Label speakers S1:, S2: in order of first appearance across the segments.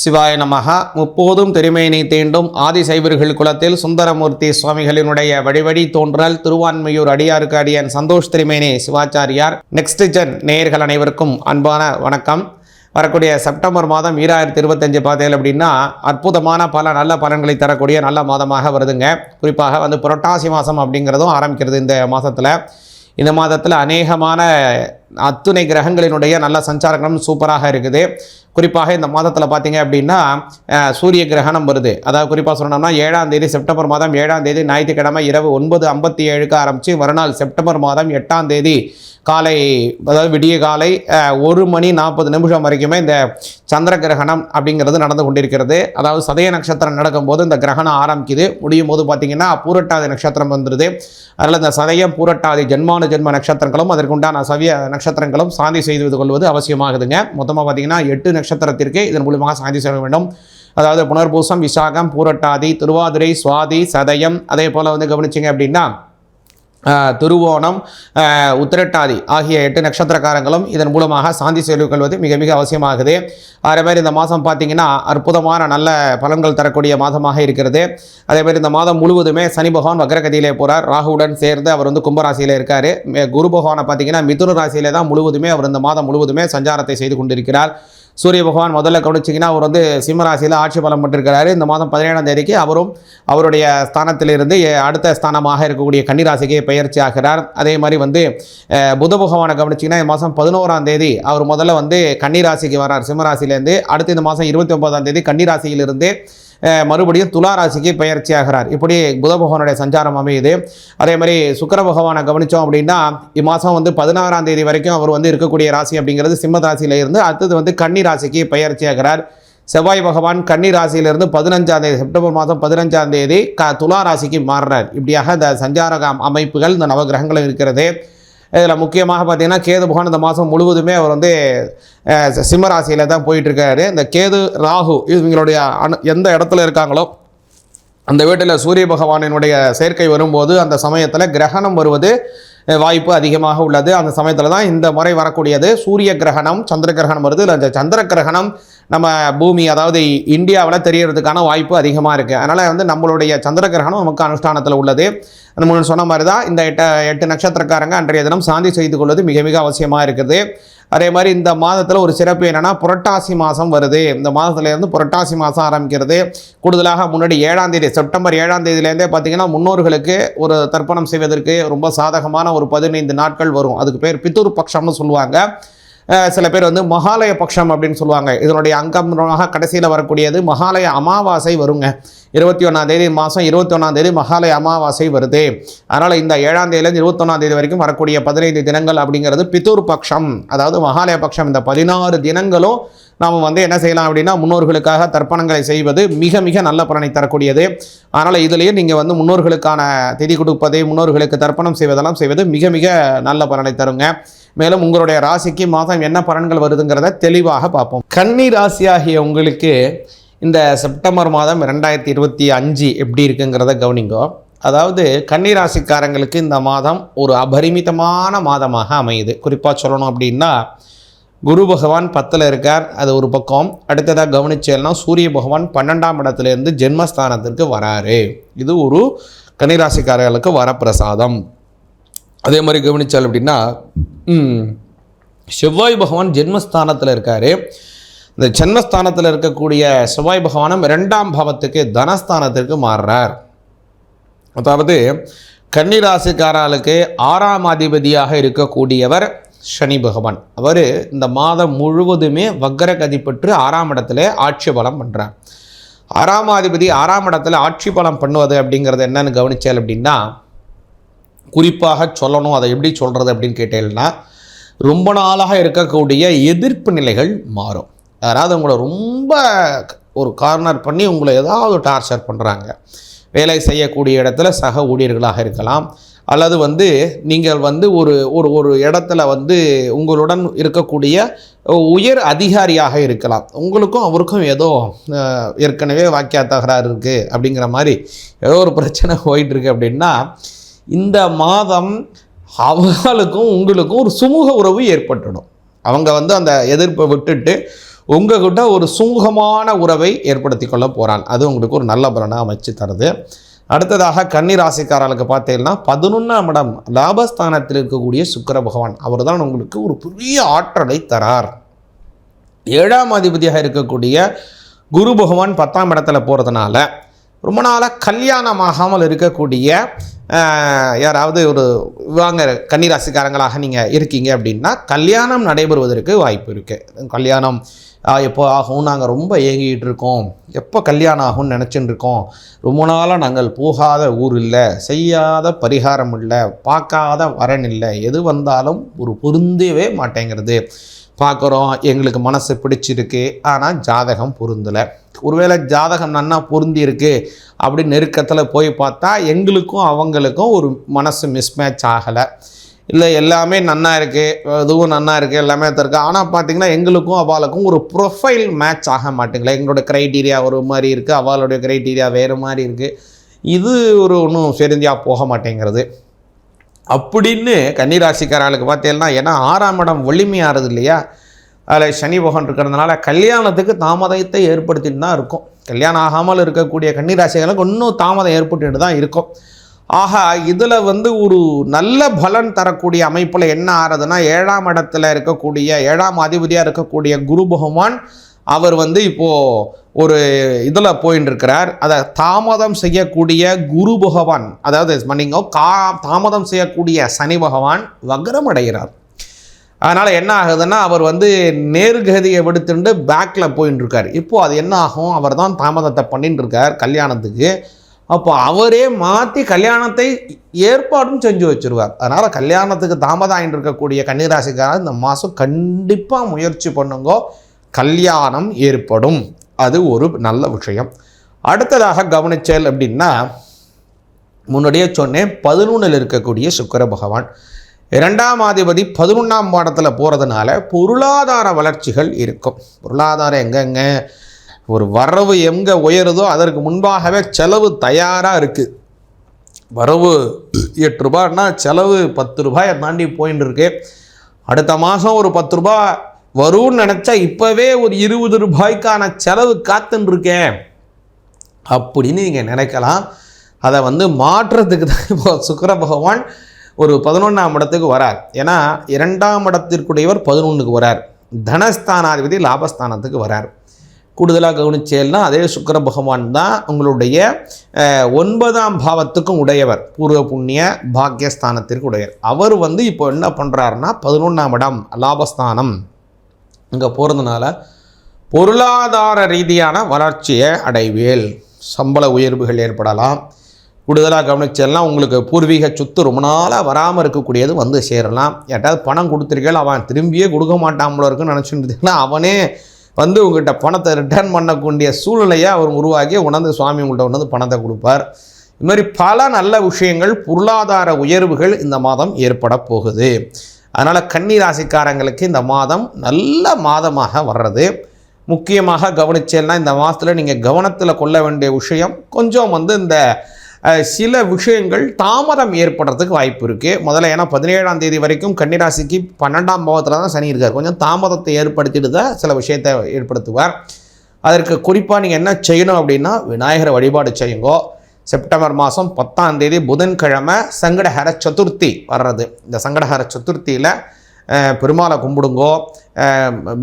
S1: சிவாய நமக முப்போதும் திருமேனி தீண்டும் ஆதிசைவர்கள் குலத்தில் சுந்தரமூர்த்தி சுவாமிகளினுடைய வழிவழி தோன்றல் திருவான்மையூர் அடியாருக்கு அடியன் சந்தோஷ் திருமேனி சிவாச்சாரியார். நெக்ஸ்ட் ஜென் நேயர்கள் அனைவருக்கும் அன்பான வணக்கம். வரக்கூடிய செப்டம்பர் மாதம் ஈராயிரத்தி இருபத்தஞ்சு பார்த்தீங்க அப்படின்னா அற்புதமான பல நல்ல பலன்களை தரக்கூடிய நல்ல மாதமாக வருதுங்க. குறிப்பாக வந்து புரட்டாசி மாதம் அப்படிங்கிறதும் ஆரம்பிக்கிறது இந்த மாதத்தில் இந்த மாதத்தில் அநேகமான அத்துணை கிரகங்களினுடைய நல்ல சஞ்சாரங்களும் சூப்பராக இருக்குது. குறிப்பாக இந்த மாதத்தில் பார்த்தீங்க அப்படின்னா சூரிய கிரகணம் வருது. அதாவது குறிப்பாக சொன்னோம்னா ஏழாம் தேதி செப்டம்பர் மாதம் ஏழாம் தேதி ஞாயிற்றுக்கிழமை இரவு ஒன்பது ஐம்பத்தி ஏழுக்கு ஆரம்பித்து மறுநாள் செப்டம்பர் மாதம் எட்டாம் தேதி காலை அதாவது விடிய காலை ஒரு மணி நாற்பது நிமிஷம் வரைக்குமே இந்த சந்திர கிரகணம் அப்படிங்கிறது நடந்து கொண்டிருக்கிறது. அதாவது சதய நட்சத்திரம் நடக்கும்போது இந்த கிரகணம் ஆரம்பிக்குது. முடியும் போது பார்த்திங்கன்னா பூரட்டாதி நட்சத்திரம் வந்துடுது அதில் இந்த சதயம் பூரட்டாதி ஜென்மானு ஜென்ம நட்சத்திரங்களும் அதற்குண்டான சவிய நட்சத்திரங்களும் சாந்தி செய்து கொள்வது அவசியமாகுதுங்க. மொத்தமாக பார்த்தீங்கன்னா எட்டு நட்சத்திரத்திற்கு இதன் மூலமாக சாந்தி செய்ய வேண்டும். அதாவது புனர்பூசம் விசாகம் பூரட்டாதி திருவாதிரை சுவாதி சதயம் அதே போல் வந்து கவனிச்சிங்க அப்படின்னா திருவோணம் உத்திரட்டாதி ஆகிய எட்டு நட்சத்திரக்காரங்களும் இதன் மூலமாக சாந்தி செய்து கொள்வது மிக மிக அவசியமாகுது. அதே மாதிரி இந்த மாதம் பார்த்தீங்கன்னா அற்புதமான நல்ல பலன்கள் தரக்கூடிய மாதமாக இருக்கிறது. அதே மாதிரி இந்த மாதம் முழுவதுமே சனி பகவான் வக்ரகதியிலே போகிறார் ராகுவுடன் சேர்ந்து அவர் வந்து கும்பராசியில் இருக்கார். குரு பகவானை பார்த்தீங்கன்னா மிதுன ராசியிலே தான் முழுவதுமே அவர் இந்த மாதம் முழுவதுமே சஞ்சாரத்தை செய்து கொண்டிருக்கிறார். சூரிய பகவான் முதல்ல கவனிச்சிங்கன்னா அவர் வந்து சிம்மராசியில் ஆட்சி பலம் பெற்றிருக்கிறாரு. இந்த மாதம் பதினேழாம் தேதிக்கு அவரும் அவருடைய ஸ்தானத்திலிருந்து அடுத்த ஸ்தானமாக இருக்கக்கூடிய கன்னிராசிக்கே பயிற்சி ஆகிறார். அதே மாதிரி வந்து புத பகவானை கவனிச்சிங்கன்னா இந்த மாதம் பதினோராம் தேதி அவர் முதல்ல வந்து கன்னிராசிக்கு வரார் சிம்மராசிலேருந்து அடுத்து இந்த மாதம் இருபத்தி ஒன்பதாம் தேதி கன்னிராசியிலிருந்து மறுபடியும் துலா ராசிக்கு பயிற்சி ஆகிறார் இப்படி புத பகவானுடைய சஞ்சாரம் அமையுது. அதே மாதிரி சுக்கர பகவானை கவனித்தோம் அப்படின்னா இம்மாதம் வந்து பதினாறாம் தேதி வரைக்கும் அவர் வந்து இருக்கக்கூடிய ராசி அப்படிங்கிறது சிம்ம ராசியில் இருந்து அடுத்தது வந்து கன்னி ராசிக்கு பயிற்சி ஆகிறார் செவ்வாய் பகவான் கன்னி ராசியிலிருந்து பதினஞ்சாம் தேதி செப்டம்பர் மாதம் பதினஞ்சாம் தேதி க துலா ராசிக்கு மாறுறார். இப்படியாக இந்த சஞ்சார அமைப்புகள் இந்த நவகிரகங்களும் இருக்கிறது. இதில் முக்கியமாக பார்த்தீங்கன்னா கேது பகவான் இந்த மாதம் முழுவதுமே அவர் வந்து சிம்மராசியில் தான் போயிட்டுருக்காரு. இந்த கேது ராகு இவங்களுடைய அணு எந்த இடத்துல இருக்காங்களோ அந்த வீட்டில் சூரிய பகவானினுடைய சேர்க்கை வரும்போது அந்த சமயத்தில் கிரகணம் வருவது வாய்ப்பு அதிகமாக உள்ளது. அந்த சமயத்தில் தான் இந்த முறை வரக்கூடியது. சூரிய கிரகணம் சந்திர கிரகணம் வருது. அந்த சந்திர கிரகணம் நம்ம பூமி அதாவது இந்தியாவில் தெரியறதுக்கான வாய்ப்பு அதிகமாக இருக்குது அதனால் வந்து நம்மளுடைய சந்திர கிரகணம் நமக்கு அனுஷ்டானத்தில் உள்ளது. நம்ம சொன்ன மாதிரி தான் இந்த எட்ட எட்டு நட்சத்திரக்காரங்க அன்றைய தினம் சாந்தி செய்து கொள்வது மிக மிக அவசியமாக இருக்குது. அதே மாதிரி இந்த மாதத்தில் ஒரு சிறப்பு என்னென்னா புரட்டாசி மாதம் வருது. இந்த மாதத்துலேருந்து புரட்டாசி மாதம் ஆரம்பிக்கிறது. கூடுதலாக முன்னாடி ஏழாம் தேதி செப்டம்பர் ஏழாம் தேதியிலேருந்தே பார்த்தீங்கன்னா முன்னோர்களுக்கு ஒரு தர்ப்பணம் செய்வதற்கு ரொம்ப சாதகமான ஒரு பதினைந்து நாட்கள் வரும். அதுக்கு பேர் பித்தூர் பட்சம்னு சொல்லுவாங்க. சில பேர் வந்து மகாலய பட்சம் அப்படின்னு சொல்லுவாங்க. இதனுடைய அங்கமாக கடைசியில் வரக்கூடியது மகாலய அமாவாசை வருங்க. இருபத்தி ஒன்றாம் தேதி மாதம் இருபத்தி ஒன்றாம் தேதி மகாலய அமாவாசை வருது. அதனால் இந்த ஏழாம் தேதியிலேருந்து இருபத்தொன்னாம் தேதி வரைக்கும் வரக்கூடிய பதினைந்து தினங்கள் அப்படிங்கிறது பித்தூர் பட்சம் அதாவது மகாலய பட்சம் இந்த பதினாறு தினங்களும் நாம் வந்து என்ன செய்யலாம் அப்படின்னா முன்னோர்களுக்காக தர்ப்பணங்களை செய்வது மிக மிக நல்ல பலனை தரக்கூடியது. அதனால் இதுலேயே நீங்கள் வந்து முன்னோர்களுக்கான திதி கொடுப்பது முன்னோர்களுக்கு தர்ப்பணம் செய்வதெல்லாம் செய்வது மிக மிக நல்ல பலனை தருங்க. மேலும் உங்களுடைய ராசிக்கு மாதம் என்ன பலன்கள் வருதுங்கிறத தெளிவாக பார்ப்போம். கன்னி ராசியாகிய உங்களுக்கு இந்த செப்டம்பர் மாதம் ரெண்டாயிரத்தி இருபத்தி அஞ்சு எப்படி இருக்குங்கிறத கவனிங்கோ. அதாவது கன்னி ராசிக்காரங்களுக்கு இந்த மாதம் ஒரு அபரிமிதமான மாதமாக அமையுது. குறிப்பாக சொல்லணும் அப்படின்னா குரு பகவான் பத்தில் இருக்கார் அது ஒரு பக்கம். அடுத்ததாக கவனிச்சேன்னா சூரிய பகவான் பன்னெண்டாம் இடத்துலேருந்து ஜென்மஸ்தானத்திற்கு வராரு. இது ஒரு கன்னிராசிக்காரர்களுக்கு வரப்பிரசாதம். அதே மாதிரி கவனித்தால் அப்படின்னா செவ்வாய் பகவான் ஜென்மஸ்தானத்தில் இருக்கார். இந்த ஜென்மஸ்தானத்தில் இருக்கக்கூடிய செவ்வாய் பகவானும் ரெண்டாம் பாவத்துக்கு தனஸ்தானத்திற்கு மாறுறார். அதாவது கன்னிராசிக்காரர்களுக்கு ஆறாம் அதிபதியாக இருக்கக்கூடியவர் சனி பகவான். அவர் இந்த மாதம் முழுவதுமே வக்கரகதி பெற்று ஆறாம் இடத்துல ஆட்சி பலம் பண்ணுறார் ஆறாம் அதிபதி ஆறாம் இடத்துல ஆட்சி பலம் பண்ணுவது அப்படிங்கிறது என்னன்னு கவனிச்சால் அப்படின்னா குறிப்பாக சொல்லணும் அதை எப்படி சொல்கிறது அப்படின்னு கேட்டீங்கன்னா ரொம்ப நாளாக இருக்கக்கூடிய எதிர்ப்பு நிலைகள் மாறும். அதாவது உங்களை ரொம்ப ஒரு கார்னர் பண்ணி உங்களை ஏதாவது டார்ச்சர் பண்ணுறாங்க வேலை செய்யக்கூடிய இடத்துல சக ஊழியர்களாக இருக்கலாம். அல்லது வந்து நீங்கள் வந்து ஒரு ஒரு ஒரு இடத்துல வந்து உங்களுடன் இருக்கக்கூடிய உயர் அதிகாரியாக இருக்கலாம். உங்களுக்கும் அவருக்கும் ஏதோ ஏற்கனவே வாக்கியா தகராறு இருக்குது அப்படிங்கிற மாதிரி ஏதோ ஒரு பிரச்சனை போயிட்டுருக்கு அப்படின்னா இந்த மாதம் அவங்களுக்கும் உங்களுக்கும் ஒரு சுமூக உறவு ஏற்பட்டுடும். அவங்க வந்து அந்த எதிர்ப்பை விட்டுட்டு உங்ககிட்ட ஒரு சுமூகமான உறவை ஏற்படுத்தி கொள்ள போகிறான் அது உங்களுக்கு ஒரு நல்ல பலனை அமைச்சு தருது. அடுத்ததாக கன்னி ராசிக்காரர்களுக்கு பார்த்தீங்கன்னா பதினொன்றாம் இடம் லாபஸ்தானத்தில் இருக்கக்கூடிய சுக்கர பகவான். அவர் தான் உங்களுக்கு ஒரு பெரிய ஆற்றலை தரார். ஏழாம் அதிபதியாக இருக்கக்கூடிய குரு பகவான் பத்தாம் இடத்துல போகிறதுனால ரொம்ப நாளாக கல்யாணமாகாமல் இருக்கக்கூடிய யாராவது ஒரு வாங்க கன்னிராசிக்காரங்களாக நீங்கள் இருக்கீங்க அப்படின்னா கல்யாணம் நடைபெறுவதற்கு வாய்ப்பு இருக்குது கல்யாணம் எப்போ ஆகும்? நாங்கள் ரொம்ப ஏங்கிட்டு இருக்கோம். எப்போ கல்யாணம் ஆகும்னு நினச்சிட்டு இருக்கோம்? ரொம்ப நாளாக நாங்கள் போகாத ஊர் இல்லை செய்யாத பரிகாரம் இல்லை பார்க்காத வரன் இல்லை எது வந்தாலும் ஒரு பொருந்தவே மாட்டேங்கிறது. பார்க்குறோம் எங்களுக்கு மனசு பிடிச்சிருக்கு ஆனால் ஜாதகம் பொருந்தலை. ஒருவேளை ஜாதகம் நன்னா பொருந்தியிருக்கு அப்படி நெருக்கத்தில் போய் பார்த்தா எங்களுக்கும் அவங்களுக்கும் ஒரு மனசு மிஸ்மேட்ச் ஆகலை. இல்லை எல்லாமே நன்னா இருக்குது இதுவும் நன்னா இருக்குது எல்லாமே இருக்குது ஆனால் பார்த்தீங்கன்னா எங்களுக்கும் அவளுக்கும் ஒரு ப்ரொஃபைல் மேட்ச் ஆக மாட்டேங்களா எங்களோட க்ரைட்டீரியா ஒரு மாதிரி இருக்குது அவளுடைய க்ரைட்டீரியா வேறு மாதிரி இருக்குது இது ஒரு ஒன்றும் சரிந்தியாக போக மாட்டேங்கிறது. அப்படின்னு கன்னிராசிக்காரர்களுக்கு பார்த்தீங்கன்னா ஏன்னா ஆறாம் இடம் ஒளிமையாகிறது இல்லையா? அதில் சனி பகவான் இருக்கிறதுனால கல்யாணத்துக்கு தாமதத்தை ஏற்படுத்திட்டு தான் இருக்கும். கல்யாணம் ஆகாமல் இருக்கக்கூடிய கன்னிராசிகளுக்கு இன்னும் தாமதம் ஏற்பட்டுட்டு தான் இருக்கும். ஆக இதில் வந்து ஒரு நல்ல பலன் தரக்கூடிய அமைப்பில் என்ன ஆறுதுன்னா ஏழாம் இடத்துல இருக்கக்கூடிய ஏழாம் அதிபதியாக இருக்கக்கூடிய குரு பகவான் அவர் வந்து இப்போது ஒரு இதில் போயின்னு இருக்கிறார் அதை தாமதம் செய்யக்கூடிய குரு பகவான் அதாவது மன்னிங்க கா தாமதம் செய்யக்கூடிய சனி பகவான் வக்ரம் அடைகிறார் அதனால் என்ன ஆகுதுன்னா அவர் வந்து நேர்கதியை விடுத்துட்டு பேக்கில் போயின்னு இருக்கார் இப்போது அது என்ன ஆகும்? அவர் தான் தாமதத்தை பண்ணிட்டு இருக்கார் கல்யாணத்துக்கு. அப்போ அவரே மாற்றி கல்யாணத்தை ஏற்பாடும் செஞ்சு வச்சிருவார். அதனால் கல்யாணத்துக்கு தாமதம் ஆகிட்டு இருக்கக்கூடிய கன்னிராசிக்காரர் இந்த மாதம் கண்டிப்பாக முயற்சி பண்ணுங்கோ. கல்யாணம் ஏற்படும். அது ஒரு நல்ல விஷயம். அடுத்ததாக கவனிச்சல் அப்படின்னா முன்னாடியே சொன்னேன் பதினொன்றில் இருக்கக்கூடிய சுக்கர பகவான். இரண்டாம் அதிபதி பதினொன்றாம் பாடத்தில் போகிறதுனால பொருளாதார வளர்ச்சிகள் இருக்கும். பொருளாதாரம் எங்கெங்க ஒரு வரவு எங்கே உயருதோ அதற்கு முன்பாகவே செலவு தயாராக இருக்குது வரவு எட்டு ரூபாய்னா செலவு பத்து ரூபாயை தாண்டி போயின்னு இருக்கு அடுத்த மாதம் ஒரு பத்து ரூபாய் வரும்னு நினச்சா இப்போவே ஒரு இருபது ரூபாய்க்கான செலவு காத்துன்ருக்கேன் அப்படின்னு நீங்கள் நினைக்கலாம். அதை வந்து மாற்றுறதுக்கு தான் இப்போ சுக்கர பகவான் ஒரு பதினொன்றாம் இடத்துக்கு வரார். ஏன்னா இரண்டாம் இடத்திற்குடையவர் பதினொன்றுக்கு வரார். தனஸ்தானாதிபதி லாபஸ்தானத்துக்கு வரார். கூடுதலாக கவனிச்சேல்னா அதே சுக்கர பகவான் தான் உங்களுடைய ஒன்பதாம் பாவத்துக்கும் உடையவர். பூர்வ புண்ணிய பாக்கியஸ்தானத்திற்கு உடையவர் அவர் வந்து இப்போ என்ன பண்ணுறாருன்னா பதினொன்றாம் இடம் லாபஸ்தானம். இங்கே போகிறதுனால பொருளாதார ரீதியான வளர்ச்சியை அடைவேல் சம்பள உயர்வுகள் ஏற்படலாம். கூடுதலாக கவனிச்செல்லாம் உங்களுக்கு பூர்வீக சொத்து ரொம்ப நாளாக வராமல் இருக்கக்கூடியது வந்து சேரலாம். ஏட்டாவது பணம் கொடுத்துருக்கீங்க அவன் திரும்பியே கொடுக்க மாட்டான் போல இருக்குன்னு நினச்சிட்டு அவனே வந்து உங்கள்கிட்ட பணத்தை ரிட்டர்ன் பண்ணக்கூடிய சூழ்நிலையை அவர் உருவாக்கி உணர்ந்து சுவாமி உங்கள்கிட்ட உணர்ந்து பணத்தை கொடுப்பார். இது மாதிரி பல நல்ல விஷயங்கள் பொருளாதார உயர்வுகள் இந்த மாதம் ஏற்பட போகுது. அதனால் கன்னி ராசிக்காரங்களுக்கு இந்த மாதம் நல்ல மாதமாக வர்றது. முக்கியமாக கவனிச்சேன்னா இந்த மாதத்தில் நீங்கள் கவனத்தில் கொள்ள வேண்டிய விஷயம் கொஞ்சம் வந்து இந்த சில விஷயங்கள் தாமதம் ஏற்படுறதுக்கு வாய்ப்பு இருக்குது முதல்ல ஏன்னா பதினேழாம் தேதி வரைக்கும் கன்னிராசிக்கு பன்னெண்டாம் பாவத்தில் தான் சனி இருக்கார். கொஞ்சம் தாமதத்தை ஏற்படுத்திட்டு தான் சில விஷயத்தை ஏற்படுத்துவார். அதற்கு குறிப்பாக நீங்கள் என்ன செய்யணும் அப்படின்னா விநாயகரை வழிபாடு செய்யுங்கோ. செப்டம்பர் மாதம் பத்தாம் தேதி புதன்கிழமை சங்கடஹர சதுர்த்தி வர்றது. இந்த சங்கடஹர சதுர்த்தியில் பெருமாளை கும்பிடுங்கோ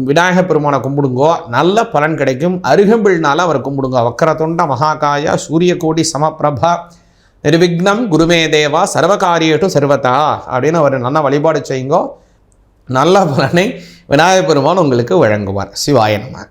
S1: விநாயக பெருமானை கும்பிடுங்கோ நல்ல பலன் கிடைக்கும். அருகம்பிள்னால அவர் கும்பிடுங்க. வக்கரதுண்ட மகாகாய சூரியகோடி சமப்பிரபா நிர்விக்னம் குருமே தேவா சர்வகாரியேட்டு சர்வதா அப்படின்னு அவர் நல்ல வழிபாடு செய்யுங்கோ. நல்ல பலனை விநாயகப் பெருமான் உங்களுக்கு வழங்குவார். சிவாய நம.